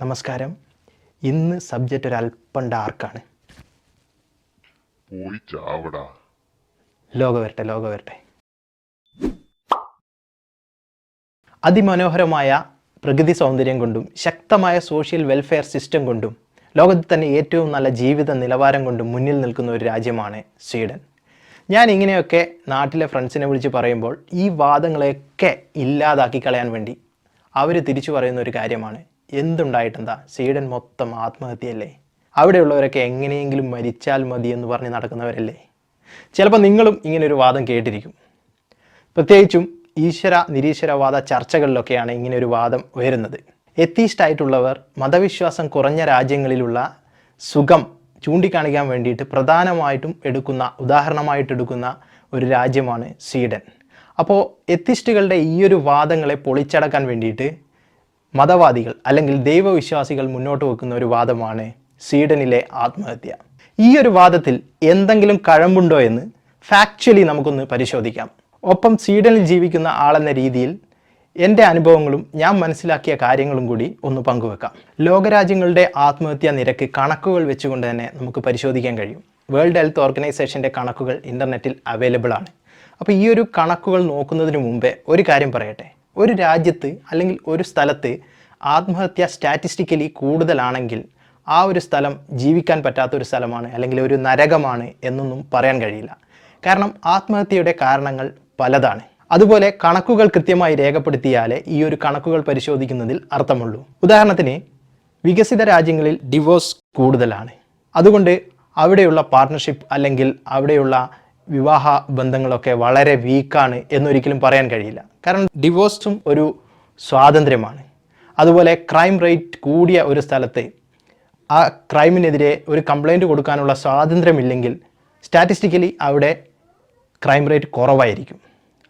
നമസ്കാരം. ഇന്ന് സബ്ജക്റ്റ് ഒരു അല്പം ഡാർക്കാണ് ലോക വരട്ടെ ലോക വരട്ടെ. അതിമനോഹരമായ പ്രകൃതി സൗന്ദര്യം കൊണ്ടും ശക്തമായ സോഷ്യൽ വെൽഫെയർ സിസ്റ്റം കൊണ്ടും ലോകത്തിൽ തന്നെ ഏറ്റവും നല്ല ജീവിത നിലവാരം കൊണ്ടും മുന്നിൽ നിൽക്കുന്ന ഒരു രാജ്യമാണ് സ്വീഡൻ. ഞാൻ ഇങ്ങനെയൊക്കെ നാട്ടിലെ ഫ്രണ്ട്സിനെ വിളിച്ച് പറയുമ്പോൾ ഈ വാദങ്ങളെയൊക്കെ ഇല്ലാതാക്കി കളയാൻ വേണ്ടി അവർ തിരിച്ചു പറയുന്ന ഒരു കാര്യമാണ് എന്തുണ്ടായിട്ടെന്താ? സ്വീഡൻ മൊത്തം ആത്മഹത്യയല്ലേ? അവിടെയുള്ളവരൊക്കെ എങ്ങനെയെങ്കിലും മരിച്ചാൽ മതി എന്ന് പറഞ്ഞ് നടക്കുന്നവരല്ലേ? ചിലപ്പോൾ നിങ്ങളും ഇങ്ങനൊരു വാദം കേട്ടിരിക്കും. പ്രത്യേകിച്ചും ഈശ്വര നിരീശ്വരവാദ ചർച്ചകളിലൊക്കെയാണ് ഒരു വാദം ഉയരുന്നത്. എത്തീസ്റ്റ് ആയിട്ടുള്ളവർ മതവിശ്വാസം കുറഞ്ഞ രാജ്യങ്ങളിലുള്ള സുഖം ചൂണ്ടിക്കാണിക്കാൻ വേണ്ടിയിട്ട് പ്രധാനമായിട്ടും എടുക്കുന്ന ഉദാഹരണമായിട്ട് എടുക്കുന്ന ഒരു രാജ്യമാണ് സ്വീഡൻ. അപ്പോൾ എത്തിസ്റ്റുകളുടെ ഈ ഒരു വാദങ്ങളെ പൊളിച്ചടക്കാൻ വേണ്ടിയിട്ട് മതവാദികൾ അല്ലെങ്കിൽ ദൈവവിശ്വാസികൾ മുന്നോട്ട് വെക്കുന്ന ഒരു വാദമാണ് സ്വീഡനിലെ ആത്മഹത്യ. ഈ ഒരു വാദത്തിൽ എന്തെങ്കിലും കഴമ്പുണ്ടോ എന്ന് ഫാക്ച്വലി നമുക്കൊന്ന് പരിശോധിക്കാം. ഒപ്പം സ്വീഡനിൽ ജീവിക്കുന്ന ആളെന്ന രീതിയിൽ എന്റെ അനുഭവങ്ങളും ഞാൻ മനസ്സിലാക്കിയ കാര്യങ്ങളും കൂടി ഒന്ന് പങ്കുവെക്കാം. ലോകരാജ്യങ്ങളുടെ ആത്മഹത്യാ നിരക്ക് കണക്കുകൾ വെച്ചുകൊണ്ട് തന്നെ നമുക്ക് പരിശോധിക്കാൻ കഴിയും. വേൾഡ് ഹെൽത്ത് ഓർഗനൈസേഷന്റെ കണക്കുകൾ ഇന്റർനെറ്റിൽ അവൈലബിൾ ആണ് അപ്പോൾ ഈ ഒരു കണക്കുകൾ നോക്കുന്നതിന് മുമ്പേ ഒരു കാര്യം പറയട്ടെ? ഒരു രാജ്യത്ത് അല്ലെങ്കിൽ ഒരു സ്ഥലത്ത് ആത്മഹത്യ സ്റ്റാറ്റിസ്റ്റിക്കലി കൂടുതലാണെങ്കിൽ ആ ഒരു സ്ഥലം ജീവിക്കാൻ പറ്റാത്ത ഒരു സ്ഥലമാണ് അല്ലെങ്കിൽ ഒരു നരകമാണ് എന്നൊന്നും പറയാൻ കഴിയില്ല. കാരണം ആത്മഹത്യയുടെ കാരണങ്ങൾ പലതാണ്. അതുപോലെ കണക്കുകൾ കൃത്യമായി രേഖപ്പെടുത്തിയാലേ ഈ ഒരു കണക്കുകൾ പരിശോധിക്കുന്നതിൽ അർത്ഥമുള്ളൂ. ഉദാഹരണത്തിന് വികസിത രാജ്യങ്ങളിൽ ഡിവോഴ്സ് കൂടുതലാണ്. അതുകൊണ്ട് അവിടെയുള്ള പാർട്ട്ണർഷിപ്പ് അല്ലെങ്കിൽ അവിടെയുള്ള വിവാഹ ബന്ധങ്ങളൊക്കെ വളരെ വീക്കാണ് എന്നൊരിക്കലും പറയാൻ കഴിയില്ല. കാരണം ഡിവോഴ്സും ഒരു സ്വാതന്ത്ര്യമാണ്. അതുപോലെ ക്രൈം റേറ്റ് കൂടിയ ഒരു സ്ഥലത്ത് ആ ക്രൈമിനെതിരെ ഒരു കംപ്ലൈന്റ് കൊടുക്കാനുള്ള സ്വാതന്ത്ര്യമില്ലെങ്കിൽ സ്റ്റാറ്റിസ്റ്റിക്കലി അവിടെ ക്രൈം റേറ്റ് കുറവായിരിക്കും.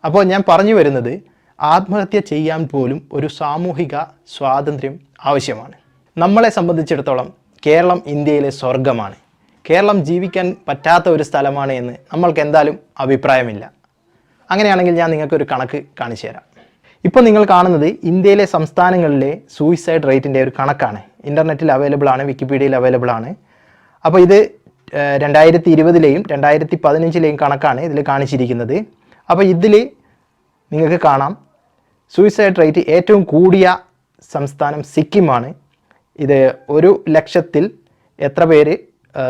അപ്പോൾ ഞാൻ പറഞ്ഞു വരുന്നത് ആത്മഹത്യ ചെയ്യാൻ പോലും ഒരു സാമൂഹിക സ്വാതന്ത്ര്യം ആവശ്യമാണ്. നമ്മളെ സംബന്ധിച്ചിടത്തോളം കേരളം ഇന്ത്യയിലെ സ്വർഗമാണ് കേരളം ജീവിക്കാൻ പറ്റാത്ത ഒരു സ്ഥലമാണ് എന്ന് നമ്മൾക്ക് എന്തായാലും അഭിപ്രായമില്ല. അങ്ങനെയാണെങ്കിൽ ഞാൻ നിങ്ങൾക്കൊരു കണക്ക് കാണിച്ചു തരാം. ഇപ്പോൾ നിങ്ങൾ കാണുന്നത് ഇന്ത്യയിലെ സംസ്ഥാനങ്ങളിലെ സൂയിസൈഡ് റേറ്റിന്റെ ഒരു കണക്കാണ്. ഇന്റർനെറ്റിൽ അവൈലബിൾ ആണ് വിക്കിപീഡിയയിൽ അവൈലബിൾ ആണ്. അപ്പോൾ ഇത് രണ്ടായിരത്തി ഇരുപതിലെയും രണ്ടായിരത്തി പതിനഞ്ചിലെയും കണക്കാണ് ഇതിൽ കാണിച്ചിരിക്കുന്നത്. അപ്പോൾ ഇതിൽ നിങ്ങൾക്ക് കാണാം സൂയിസൈഡ് റേറ്റ് ഏറ്റവും കൂടിയ സംസ്ഥാനം സിക്കിമാണ്. ഇത് ഒരു ലക്ഷത്തിൽ എത്ര പേര്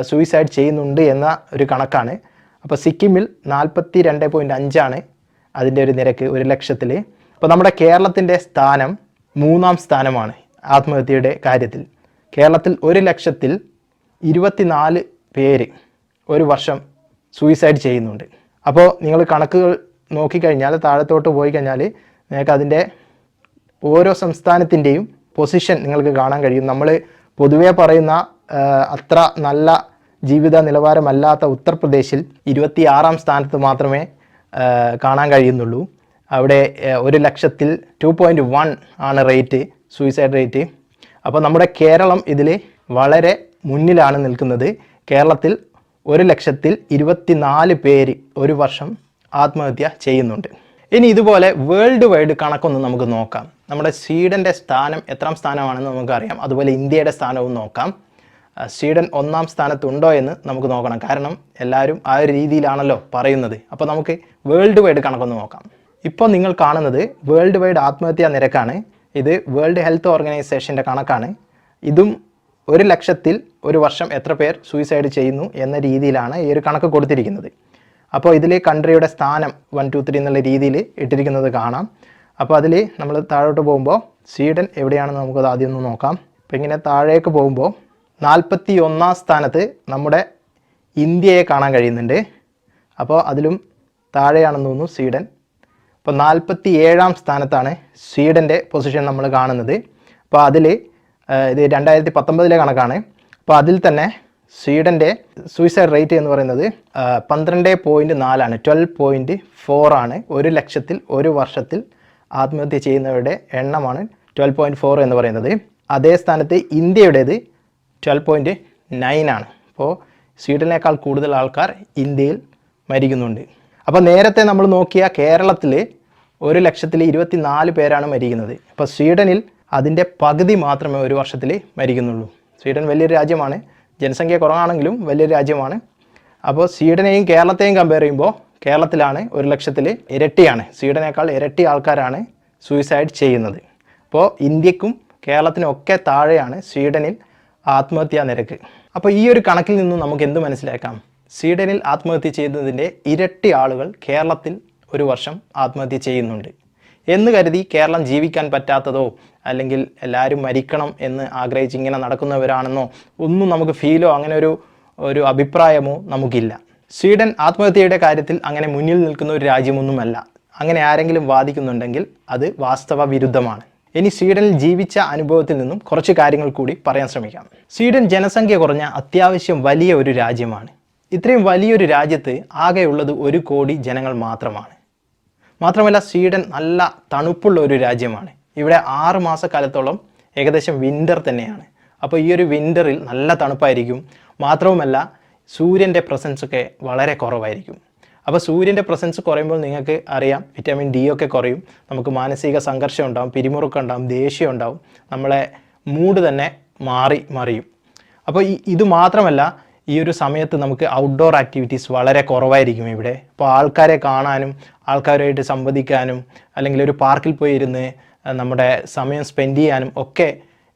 സൂയിസൈഡ് ചെയ്യുന്നുണ്ട് എന്ന ഒരു കണക്കാണ്. അപ്പോൾ സിക്കിമിൽ നാൽപ്പത്തി രണ്ട് പോയിന്റ് അഞ്ചാണ് അതിന്റെ ഒരു നിരക്ക് ഒരു ലക്ഷത്തിൽ അപ്പോൾ നമ്മുടെ കേരളത്തിന്റെ സ്ഥാനം മൂന്നാം സ്ഥാനമാണ് ആത്മഹത്യയുടെ കാര്യത്തിൽ. കേരളത്തിൽ ഒരു ലക്ഷത്തിൽ ഇരുപത്തിനാല് പേര് ഒരു വർഷം സൂയിസൈഡ് ചെയ്യുന്നുണ്ട്. അപ്പോൾ നിങ്ങൾ കണക്കുകൾ നോക്കിക്കഴിഞ്ഞാൽ താഴത്തോട്ട് പോയി കഴിഞ്ഞാൽ നിങ്ങൾക്ക് അതിന്റെ ഓരോ സംസ്ഥാനത്തിന്റെയും പൊസിഷൻ നിങ്ങൾക്ക് കാണാൻ കഴിയും. നമ്മൾ പൊതുവേ പറയുന്ന അത്ര നല്ല ജീവിത നിലവാരമല്ലാത്ത ഉത്തർപ്രദേശിൽ ഇരുപത്തി ആറാം സ്ഥാനത്ത് മാത്രമേ കാണാൻ കഴിയുന്നുള്ളൂ. അവിടെ ഒരു ലക്ഷത്തിൽ ടു പോയിന്റ് വൺ ആണ് റേറ്റ് സൂയിസൈഡ് റേറ്റ് അപ്പോൾ നമ്മുടെ കേരളം ഇതിൽ വളരെ മുന്നിലാണ് നിൽക്കുന്നത്. കേരളത്തിൽ ഒരു ലക്ഷത്തിൽ ഇരുപത്തിനാല് പേര് ഒരു വർഷം ആത്മഹത്യ ചെയ്യുന്നുണ്ട്. ഇനി ഇതുപോലെ വേൾഡ് വൈഡ് കണക്കൊന്ന് നമുക്ക് നോക്കാം. നമ്മുടെ സ്വീഡന്റെ സ്ഥാനം എത്രാം സ്ഥാനമാണെന്ന് നമുക്കറിയാം. അതുപോലെ ഇന്ത്യയുടെ സ്ഥാനവും നോക്കാം. സ്വീഡൻ ഒന്നാം സ്ഥാനത്തുണ്ടോ എന്ന് നമുക്ക് നോക്കണം. കാരണം എല്ലാവരും ആ ഒരു രീതിയിലാണല്ലോ പറയുന്നത്. അപ്പോൾ നമുക്ക് വേൾഡ് വൈഡ് കണക്കൊന്ന് നോക്കാം. ഇപ്പോൾ നിങ്ങൾ കാണുന്നത് വേൾഡ് വൈഡ് ആത്മഹത്യാ നിരക്കാണ്. ഇത് വേൾഡ് ഹെൽത്ത് ഓർഗനൈസേഷന്റെ കണക്കാണ്. ഇതും ഒരു ലക്ഷത്തിൽ ഒരു വർഷം എത്ര പേർ സൂയിസൈഡ് ചെയ്യുന്നു എന്ന രീതിയിലാണ് ഈ ഒരു കണക്ക് കൊടുത്തിരിക്കുന്നത്. അപ്പോൾ ഇതിൽ കൺട്രിയുടെ സ്ഥാനം വൺ ടു ത്രീ എന്നുള്ള രീതിയിൽ ഇട്ടിരിക്കുന്നത് കാണാം. അപ്പോൾ അതിൽ നമ്മൾ താഴോട്ട് പോകുമ്പോൾ സ്വീഡൻ എവിടെയാണെന്ന് നമുക്കത് ആദ്യം ഒന്ന് നോക്കാം. അപ്പോൾ ഇങ്ങനെ താഴേക്ക് പോകുമ്പോൾ നാൽപ്പത്തി ഒന്നാം സ്ഥാനത്ത് നമ്മുടെ ഇന്ത്യയെ കാണാൻ കഴിയുന്നുണ്ട്. അപ്പോൾ അതിലും താഴെയാണെന്ന് തോന്നുന്നു സ്വീഡൻ. അപ്പോൾ നാൽപ്പത്തി ഏഴാം സ്ഥാനത്താണ് സ്വീഡന്റെ പൊസിഷൻ നമ്മൾ കാണുന്നത്. അപ്പോൾ അതിൽ ഇത് രണ്ടായിരത്തി പത്തൊമ്പതിലെ കണക്കാണ്. അപ്പോൾ അതിൽ തന്നെ സ്വീഡന്റെ സൂയിസൈഡ് റേറ്റ് എന്ന് പറയുന്നത് പന്ത്രണ്ട് പോയിന്റ് നാലാണ്. ട്വൽവ് പോയിന്റ് ഫോർ ആണ് ഒരു ലക്ഷത്തിൽ ഒരു വർഷത്തിൽ ആത്മഹത്യ ചെയ്യുന്നവരുടെ എണ്ണമാണ് ട്വൽവ് പോയിന്റ് ഫോർ എന്ന് പറയുന്നത്. അതേ സ്ഥാനത്ത് ഇന്ത്യയുടേത് ട്വൽവ് പോയിന്റ് നയൻ ആണ്. അപ്പോൾ സ്വീഡനേക്കാൾ കൂടുതൽ ആൾക്കാർ ഇന്ത്യയിൽ മരിക്കുന്നുണ്ട്. അപ്പോൾ നേരത്തെ നമ്മൾ നോക്കിയ കേരളത്തിൽ ഒരു ലക്ഷത്തിൽ ഇരുപത്തി നാല് പേരാണ് മരിക്കുന്നത്. അപ്പോൾ സ്വീഡനിൽ അതിന്റെ പകുതി മാത്രമേ ഒരു വർഷത്തിൽ മരിക്കുന്നുള്ളൂ. സ്വീഡൻ വലിയൊരു രാജ്യമാണ്. ജനസംഖ്യ കുറവാണെങ്കിലും വലിയൊരു രാജ്യമാണ്. അപ്പോൾ സ്വീഡനെയും കേരളത്തെയും കമ്പയർ ചെയ്യുമ്പോൾ കേരളത്തിലാണ് ഒരു ലക്ഷത്തിൽ ഇരട്ടിയാണ്. സ്വീഡനേക്കാൾ ഇരട്ടി ആൾക്കാരാണ് സൂയിസൈഡ് ചെയ്യുന്നത്. അപ്പോൾ ഇന്ത്യക്കും കേരളത്തിനും ഒക്കെ താഴെയാണ് സ്വീഡനിൽ ആത്മഹത്യാ നിരക്ക്. അപ്പോൾ ഈ ഒരു കണക്കിൽ നിന്നും നമുക്ക് എന്ത് മനസ്സിലാക്കാം? സ്വീഡനിൽ ആത്മഹത്യ ചെയ്യുന്നതിന്റെ ഇരട്ടി ആളുകൾ കേരളത്തിൽ ഒരു വർഷം ആത്മഹത്യ ചെയ്യുന്നുണ്ട്. എന്ന് കരുതി കേരളം ജീവിക്കാൻ പറ്റാത്തതോ അല്ലെങ്കിൽ എല്ലാവരും മരിക്കണം എന്ന് ആഗ്രഹിച്ച് ഇങ്ങനെ നടക്കുന്നവരാണെന്നോ ഒന്നും നമുക്ക് ഫീലോ അങ്ങനെ ഒരു ഒരു അഭിപ്രായമോ നമുക്കില്ല. സ്വീഡൻ ആത്മഹത്യയുടെ കാര്യത്തിൽ അങ്ങനെ മുന്നിൽ നിൽക്കുന്ന ഒരു രാജ്യമൊന്നുമല്ല. അങ്ങനെ ആരെങ്കിലും വാദിക്കുന്നുണ്ടെങ്കിൽ അത് വാസ്തവ വിരുദ്ധമാണ്. ഇനി സ്വീഡനിൽ ജീവിച്ച അനുഭവത്തിൽ നിന്നും കുറച്ച് കാര്യങ്ങൾ കൂടി പറയാൻ ശ്രമിക്കാം. സ്വീഡൻ ജനസംഖ്യ കുറഞ്ഞ അത്യാവശ്യം വലിയ ഒരു രാജ്യമാണ്. ഇത്രയും വലിയൊരു രാജ്യത്ത് ആകെയുള്ളത് ഒരു കോടി ജനങ്ങൾ മാത്രമാണ്. മാത്രമല്ല സ്വീഡൻ നല്ല തണുപ്പുള്ള ഒരു രാജ്യമാണ്. ഇവിടെ ആറ് മാസക്കാലത്തോളം ഏകദേശം വിന്റർ തന്നെയാണ്. അപ്പോൾ ഈ ഒരു വിന്ററിൽ നല്ല തണുപ്പായിരിക്കും. മാത്രവുമല്ല സൂര്യന്റെ പ്രസൻസ് ഒക്കെ വളരെ കുറവായിരിക്കും. അപ്പോൾ സൂര്യന്റെ പ്രസൻസ് കുറയുമ്പോൾ നിങ്ങൾക്ക് അറിയാം വിറ്റാമിൻ ഡി ഒക്കെ കുറയും. നമുക്ക് മാനസിക സംഘർഷം ഉണ്ടാവും പിരിമുറുക്കം ഉണ്ടാവും ദേഷ്യം ഉണ്ടാവും. നമ്മളെ മൂഡ് തന്നെ മാറി മറിയും. അപ്പോൾ ഈ ഇത് മാത്രമല്ല ഈ ഒരു സമയത്ത് നമുക്ക് ഔട്ട്ഡോർ ആക്ടിവിറ്റീസ് വളരെ കുറവായിരിക്കും ഇവിടെ. അപ്പോൾ ആൾക്കാരെ കാണാനും ആൾക്കാരുമായിട്ട് സംവദിക്കാനും അല്ലെങ്കിൽ ഒരു പാർക്കിൽ പോയി ഇരുന്ന് നമ്മുടെ സമയം സ്പെൻഡ് ചെയ്യാനും ഒക്കെ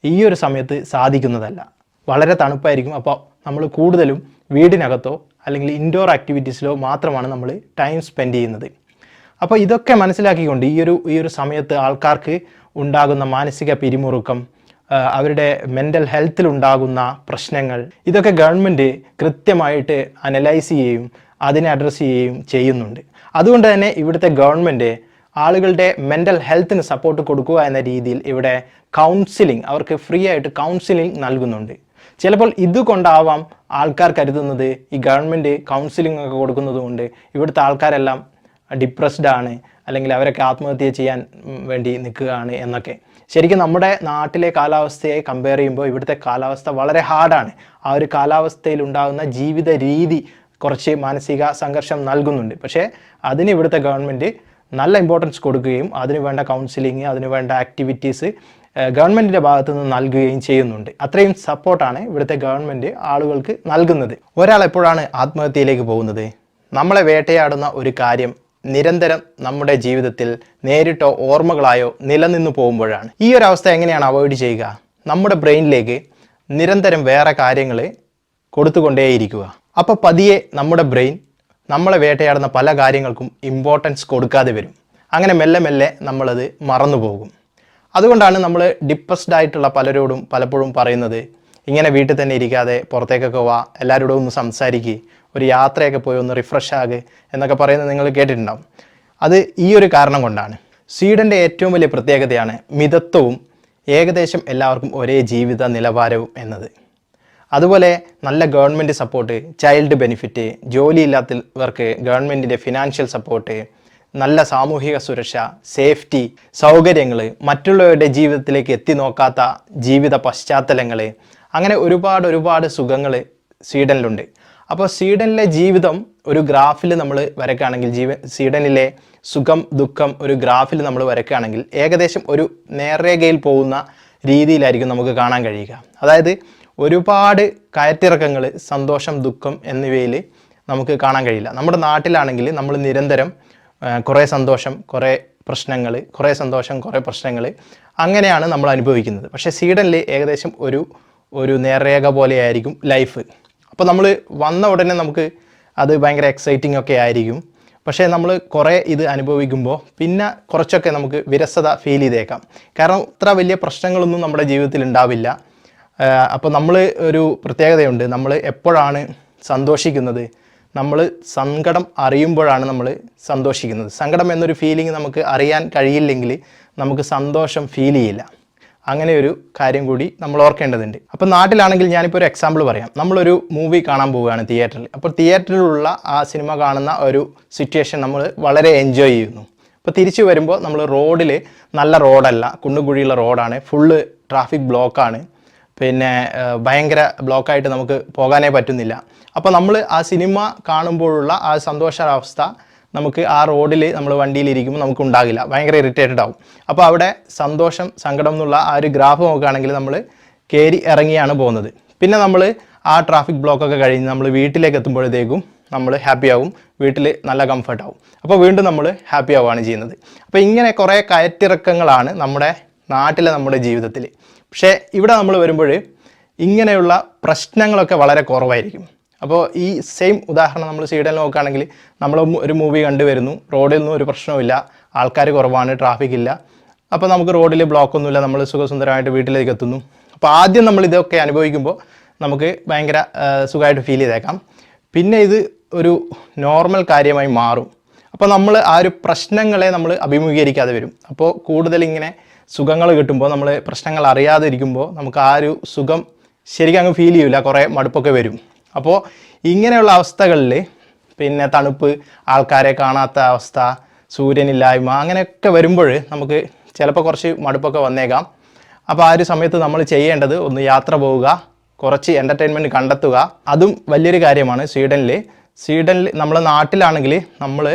ഈ ഒരു സമയത്ത് സാധിക്കുന്നതല്ല. വളരെ തണുപ്പായിരിക്കും. അപ്പോൾ നമ്മൾ കൂടുതലും വീടിനകത്തോ അല്ലെങ്കിൽ ഇൻഡോർ ആക്ടിവിറ്റീസിലോ മാത്രമാണ് നമ്മൾ ടൈം സ്പെൻഡ് ചെയ്യുന്നത്. അപ്പോൾ ഇതൊക്കെ മനസ്സിലാക്കിക്കൊണ്ട് ഈ ഒരു ഈ ഒരു സമയത്ത് ആൾക്കാർക്ക് ഉണ്ടാകുന്ന മാനസിക പിരിമുറുക്കം അവരുടെ മെന്റൽ ഹെൽത്തിൽ ഉണ്ടാകുന്ന പ്രശ്നങ്ങൾ ഇതൊക്കെ ഗവൺമെന്റ് കൃത്യമായിട്ട് അനലൈസ് ചെയ്യുകയും അതിനെ അഡ്രസ്സ് ചെയ്യുകയും ചെയ്യുന്നുണ്ട്. അതുകൊണ്ട് തന്നെ ഇവിടുത്തെ ഗവൺമെന്റ് ആളുകളുടെ മെന്റൽ ഹെൽത്തിന് സപ്പോർട്ട് കൊടുക്കുക എന്ന രീതിയിൽ ഇവിടെ കൗൺസിലിംഗ് അവർക്ക് ഫ്രീ ആയിട്ട് കൗൺസിലിംഗ് നൽകുന്നുണ്ട്. ചിലപ്പോൾ ഇതുകൊണ്ടാവാം ആൾക്കാർ കരുതുന്നത് ഈ ഗവൺമെന്റ് കൗൺസിലിംഗ് ഒക്കെ കൊടുക്കുന്നത് കൊണ്ട് ഇവിടുത്തെ ആൾക്കാരെല്ലാം ഡിപ്രസ്ഡ് ആണ് അല്ലെങ്കിൽ അവരൊക്കെ ആത്മഹത്യ ചെയ്യാൻ വേണ്ടി നിൽക്കുകയാണ് എന്നൊക്കെ. ശരിക്കും നമ്മുടെ നാട്ടിലെ കാലാവസ്ഥയെ കമ്പയർ ചെയ്യുമ്പോൾ ഇവിടുത്തെ കാലാവസ്ഥ വളരെ ഹാർഡാണ് ആ ഒരു കാലാവസ്ഥയിൽ ഉണ്ടാകുന്ന ജീവിത രീതി കുറച്ച് മാനസിക സംഘർഷം നൽകുന്നുണ്ട്. പക്ഷേ അതിന് ഇവിടുത്തെ ഗവൺമെന്റ് നല്ല ഇമ്പോർട്ടൻസ് കൊടുക്കുകയും അതിന് വേണ്ട കൗൺസിലിംഗ് അതിന് വേണ്ട ആക്ടിവിറ്റീസ് ഗവൺമെന്റിന്റെ ഭാഗത്ത് നിന്ന് നൽകുകയും ചെയ്യുന്നുണ്ട്. അത്രയും സപ്പോർട്ടാണ് ഇവിടുത്തെ ഗവൺമെന്റ് ആളുകൾക്ക് നൽകുന്നത്. ഒരാൾ എപ്പോഴാണ് ആത്മഹത്യയിലേക്ക് പോകുന്നത്? നമ്മളെ വേട്ടയാടുന്ന ഒരു കാര്യം നിരന്തരം നമ്മുടെ ജീവിതത്തിൽ നേരിട്ടോ ഓർമ്മകളായോ നിലനിന്നു പോകുമ്പോഴാണ്. ഈ ഒരു അവസ്ഥ എങ്ങനെയാണ് അവോയ്ഡ് ചെയ്യുക? നമ്മുടെ ബ്രെയിനിലേക്ക് നിരന്തരം വേറെ കാര്യങ്ങൾ കൊടുത്തുകൊണ്ടേയിരിക്കുക. അപ്പോൾ പതിയെ നമ്മുടെ ബ്രെയിൻ നമ്മളെ വേട്ടയാടുന്ന പല കാര്യങ്ങൾക്കും ഇമ്പോർട്ടൻസ് കൊടുക്കാതെ വരും. അങ്ങനെ മെല്ലെ മെല്ലെ നമ്മളത് മറന്നു പോകും അതുകൊണ്ടാണ് നമ്മൾ ഡിപ്രസ്ഡ് ആയിട്ടുള്ള പലരോടും പലപ്പോഴും പറയുന്നത് ഇങ്ങനെ വീട്ടിൽ തന്നെ ഇരിക്കാതെ പുറത്തേക്കൊക്കെ വാ എല്ലാവരോടും ഒന്ന് സംസാരിക്കുക ഒരു യാത്രയൊക്കെ പോയി ഒന്ന് റിഫ്രഷ് ആകുക എന്നൊക്കെ പറയുന്നത് നിങ്ങൾ കേട്ടിട്ടുണ്ടാവും. അത് ഈ ഒരു കാരണം കൊണ്ടാണ്. സ്വീഡന്റെ ഏറ്റവും വലിയ പ്രത്യേകതയാണ് മിതത്വവും ഏകദേശം എല്ലാവർക്കും ഒരേ ജീവിത നിലവാരവും എന്നത്. അതുപോലെ നല്ല ഗവൺമെന്റ് സപ്പോർട്ട് ചൈൽഡ് ബെനിഫിറ്റ് ജോലിയില്ലാത്തവർക്ക് ഗവൺമെന്റിന്റെ ഫിനാൻഷ്യൽ സപ്പോർട്ട് നല്ല സാമൂഹിക സുരക്ഷ സേഫ്റ്റി സൗകര്യങ്ങൾ മറ്റുള്ളവരുടെ ജീവിതത്തിലേക്ക് എത്തി നോക്കാത്ത ജീവിത പശ്ചാത്തലങ്ങൾ അങ്ങനെ ഒരുപാട് ഒരുപാട് സുഖങ്ങൾ സ്വീഡനിലുണ്ട്. അപ്പോൾ സ്വീഡനിലെ ജീവിതം ഒരു ഗ്രാഫിൽ നമ്മൾ വരക്കുകയാണെങ്കിൽ ജീവ സ്വീഡനിലെ സുഖം ദുഃഖം ഒരു ഗ്രാഫിൽ നമ്മൾ വരക്കുകയാണെങ്കിൽ ഏകദേശം ഒരു നേർരേഖയിൽ പോകുന്ന രീതിയിലായിരിക്കും നമുക്ക് കാണാൻ കഴിയുക. അതായത് ഒരുപാട് കയറ്റിറക്കങ്ങൾ സന്തോഷം ദുഃഖം എന്നിവയിൽ നമുക്ക് കാണാൻ കഴിയില്ല. നമ്മുടെ നാട്ടിലാണെങ്കിൽ നമ്മൾ നിരന്തരം കുറേ സന്തോഷം കുറേ പ്രശ്നങ്ങൾ കുറേ സന്തോഷം കുറേ പ്രശ്നങ്ങൾ അങ്ങനെയാണ് നമ്മൾ അനുഭവിക്കുന്നത്. പക്ഷേ സ്വീഡനിൽ ഏകദേശം ഒരു ഒരു നേർരേഖ പോലെയായിരിക്കും ലൈഫ്. അപ്പോൾ നമ്മൾ വന്ന ഉടനെ നമുക്ക് അത് ഭയങ്കര എക്സൈറ്റിംഗ് ഒക്കെ ആയിരിക്കും. പക്ഷേ നമ്മൾ കുറേ ഇത് അനുഭവിക്കുമ്പോൾ പിന്നെ കുറച്ചൊക്കെ നമുക്ക് വിരസത ഫീൽ ചെയ്തേക്കാം. കാരണം ഇത്ര വലിയ പ്രശ്നങ്ങളൊന്നും നമ്മുടെ ജീവിതത്തിൽ ഉണ്ടാവില്ല. അപ്പോൾ നമ്മൾ ഒരു പ്രത്യേകതയുണ്ട്. നമ്മൾ എപ്പോഴാണ് സന്തോഷിക്കുന്നത്? നമ്മൾ സങ്കടം അറിയുമ്പോഴാണ് നമ്മൾ സന്തോഷിക്കുന്നത്. സങ്കടം എന്നൊരു ഫീലിംഗ് നമുക്ക് അറിയാൻ കഴിയില്ലെങ്കിൽ നമുക്ക് സന്തോഷം ഫീൽ ചെയ്യില്ല. അങ്ങനെ ഒരു കാര്യം കൂടി നമ്മൾ ഓർക്കേണ്ടതുണ്ട്. അപ്പോൾ നാട്ടിലാണെങ്കിൽ ഞാനിപ്പോൾ ഒരു എക്സാമ്പിൾ പറയാം. നമ്മളൊരു മൂവി കാണാൻ പോവുകയാണ് തിയേറ്ററിൽ അപ്പോൾ തിയേറ്ററിലുള്ള ആ സിനിമ കാണുന്ന ഒരു സിറ്റുവേഷൻ നമ്മൾ വളരെ എൻജോയ് ചെയ്യുന്നു. അപ്പോൾ തിരിച്ചു വരുമ്പോൾ നമ്മൾ റോഡിൽ നല്ല റോഡല്ല കുണ്ടുകുഴിയുള്ള റോഡാണ് ഫുള്ള് ട്രാഫിക് ബ്ലോക്കാണ് പിന്നെ ഭയങ്കര ബ്ലോക്കായിട്ട് നമുക്ക് പോകാനേ പറ്റുന്നില്ല. അപ്പോൾ നമ്മൾ ആ സിനിമ കാണുമ്പോഴുള്ള ആ സന്തോഷാവസ്ഥ നമുക്ക് ആ റോഡിൽ നമ്മൾ വണ്ടിയിൽ ഇരിക്കുമ്പോൾ നമുക്ക് ഉണ്ടാകില്ല ഭയങ്കര ഇറിറ്റേറ്റഡ് ആവും. അപ്പോൾ അവിടെ സന്തോഷം സങ്കടം എന്നുള്ള ആ ഒരു ഗ്രാഫ് നോക്കുകയാണെങ്കിൽ നമ്മൾ കയറി ഇറങ്ങിയാണ് പോകുന്നത്. പിന്നെ നമ്മൾ ആ ട്രാഫിക് ബ്ലോക്കൊക്കെ കഴിഞ്ഞ് നമ്മൾ വീട്ടിലേക്ക് എത്തുമ്പോഴത്തേക്കും നമ്മൾ ഹാപ്പി ആവും. വീട്ടിൽ നല്ല കംഫർട്ട് ആവും. അപ്പോൾ വീണ്ടും നമ്മൾ ഹാപ്പി ആവുകയാണ് ചെയ്യുന്നത്. അപ്പോൾ ഇങ്ങനെ കുറേ കയറ്റിറക്കങ്ങളാണ് നമ്മുടെ നാട്ടിലെ നമ്മുടെ ജീവിതത്തിൽ പക്ഷേ ഇവിടെ നമ്മൾ വരുമ്പോൾ ഇങ്ങനെയുള്ള പ്രശ്നങ്ങളൊക്കെ വളരെ കുറവായിരിക്കും. അപ്പോൾ ഈ സെയിം ഉദാഹരണം നമ്മൾ സ്വീഡനിൽ നോക്കുകയാണെങ്കിൽ നമ്മൾ ഒരു മൂവി കണ്ടുവരുന്നു. റോഡിൽ ഒന്നും ഒരു പ്രശ്നവുമില്ല. ആൾക്കാർ കുറവാണ് ട്രാഫിക് ഇല്ല. അപ്പോൾ നമുക്ക് റോഡിൽ ബ്ലോക്ക് ഒന്നുമില്ല. നമ്മൾ സുഖസുന്ദരമായിട്ട് വീട്ടിലേക്ക് എത്തുന്നു. അപ്പോൾ ആദ്യം നമ്മൾ ഇതൊക്കെ അനുഭവിക്കുമ്പോൾ നമുക്ക് ഭയങ്കര സുഖമായിട്ട് ഫീൽ ചെയ്തേക്കാം. പിന്നെ ഇത് ഒരു നോർമൽ കാര്യമായി മാറും. അപ്പോൾ നമ്മൾ ആ ഒരു പ്രശ്നങ്ങളെ നമ്മൾ അഭിമുഖീകരിക്കാതെ വരും. അപ്പോൾ കൂടുതൽ ഇങ്ങനെ സുഖങ്ങൾ കിട്ടുമ്പോൾ നമ്മൾ പ്രശ്നങ്ങൾ അറിയാതെ ഇരിക്കുമ്പോൾ നമുക്ക് ആ ഒരു സുഖം ശരിക്കും അങ്ങ് ഫീൽ ചെയ്യില്ല കുറേ മടുപ്പൊക്കെ വരും. അപ്പോൾ ഇങ്ങനെയുള്ള അവസ്ഥകളിൽ പിന്നെ തണുപ്പ് ആൾക്കാരെ കാണാത്ത അവസ്ഥ സൂര്യനില്ലായ്മ അങ്ങനെയൊക്കെ വരുമ്പോൾ നമുക്ക് ചിലപ്പോൾ കുറച്ച് മടുപ്പൊക്കെ വന്നേക്കാം. അപ്പോൾ ആ ഒരു സമയത്ത് നമ്മൾ ചെയ്യേണ്ടത് ഒന്ന് യാത്ര പോവുക കുറച്ച് എന്റർടൈൻമെന്റ് കണ്ടെത്തുക. അതും വലിയൊരു കാര്യമാണ് സ്വീഡനിൽ സ്വീഡനിൽ നമ്മൾ നാട്ടിലാണെങ്കിൽ നമ്മൾ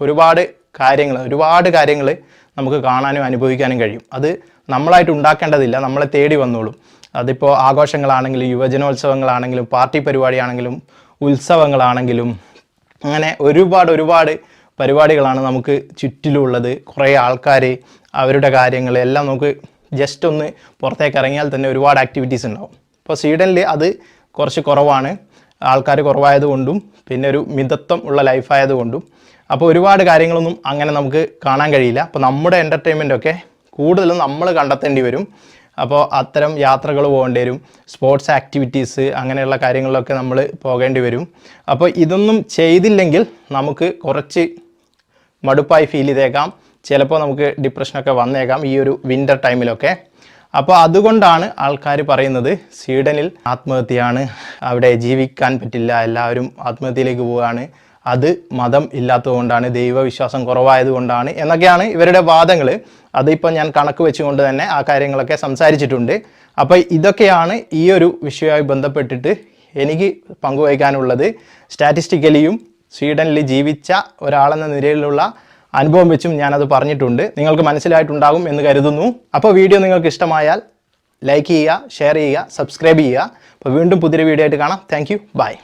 ഒരുപാട് കാര്യങ്ങൾ ഒരുപാട് കാര്യങ്ങൾ നമുക്ക് കാണാനും അനുഭവിക്കാനും കഴിയും. അത് നമ്മളായിട്ട് ഉണ്ടാക്കേണ്ടതില്ല നമ്മളെ തേടി വന്നോളും. അതിപ്പോൾ ആഘോഷങ്ങളാണെങ്കിലും യുവജനോത്സവങ്ങളാണെങ്കിലും പാർട്ടി പരിപാടിയാണെങ്കിലും ഉത്സവങ്ങളാണെങ്കിലും അങ്ങനെ ഒരുപാട് ഒരുപാട് പരിപാടികളാണ് നമുക്ക് ചുറ്റിലുള്ളത്. കുറേ ആൾക്കാർ അവരുടെ കാര്യങ്ങൾ എല്ലാം നമുക്ക് ജസ്റ്റ് ഒന്ന് പുറത്തേക്ക് ഇറങ്ങിയാൽ തന്നെ ഒരുപാട് ആക്ടിവിറ്റീസ് ഉണ്ടാവും. അപ്പോൾ സ്വീഡനിൽ അത് കുറച്ച് കുറവാണ്. ആൾക്കാർ കുറവായതുകൊണ്ടും പിന്നെ ഒരു മിതത്വം ഉള്ള ലൈഫായതുകൊണ്ടും അപ്പോൾ ഒരുപാട് കാര്യങ്ങളൊന്നും അങ്ങനെ നമുക്ക് കാണാൻ കഴിയില്ല. അപ്പോൾ നമ്മുടെ എന്റർടൈൻമെന്റ് ഒക്കെ കൂടുതലും നമ്മൾ കണ്ടെത്തേണ്ടി വരും. അപ്പോൾ അത്തരം യാത്രകൾ പോകേണ്ടി വരും. സ്പോർട്സ് ആക്ടിവിറ്റീസ് അങ്ങനെയുള്ള കാര്യങ്ങളിലൊക്കെ നമ്മൾ പോകേണ്ടി വരും. അപ്പോൾ ഇതൊന്നും ചെയ്തില്ലെങ്കിൽ നമുക്ക് കുറച്ച് മടുപ്പായി ഫീൽ ചെയ്തേക്കാം. ചിലപ്പോൾ നമുക്ക് ഡിപ്രഷനൊക്കെ വന്നേക്കാം ഈ ഒരു വിന്റർ ടൈമിലൊക്കെ അപ്പോൾ അതുകൊണ്ടാണ് ആൾക്കാർ പറയുന്നത് സ്വീഡനിൽ ആത്മഹത്യയാണ്. അവിടെ ജീവിക്കാൻ പറ്റില്ല. എല്ലാവരും ആത്മഹത്യയിലേക്ക് പോവുകയാണ്. അത് മതം ഇല്ലാത്തതുകൊണ്ടാണ് ദൈവവിശ്വാസം കുറവായതുകൊണ്ടാണ് എന്നൊക്കെയാണ് ഇവരുടെ വാദങ്ങൾ അതിപ്പോൾ ഞാൻ കണക്ക് വെച്ചുകൊണ്ട് തന്നെ ആ കാര്യങ്ങളൊക്കെ സംസാരിച്ചിട്ടുണ്ട്. അപ്പോൾ ഇതൊക്കെയാണ് ഈ ഒരു വിഷയവുമായി ബന്ധപ്പെട്ടിട്ട് എനിക്ക് പങ്കുവയ്ക്കാനുള്ളത്. സ്റ്റാറ്റിസ്റ്റിക്കലിയും സ്വീഡനിൽ ജീവിച്ച ഒരാളെന്ന നിലയിലുള്ള അനുഭവം വെച്ചും ഞാനത് പറഞ്ഞിട്ടുണ്ട്. നിങ്ങൾക്ക് മനസ്സിലായിട്ടുണ്ടാകും എന്ന് കരുതുന്നു. അപ്പോൾ വീഡിയോ നിങ്ങൾക്ക് ഇഷ്ടമായാൽ ലൈക്ക് ചെയ്യുക ഷെയർ ചെയ്യുക സബ്സ്ക്രൈബ് ചെയ്യുക. അപ്പോൾ വീണ്ടും പുതിയൊരു വീഡിയോ ആയിട്ട് കാണാം. Thank you. ബൈ.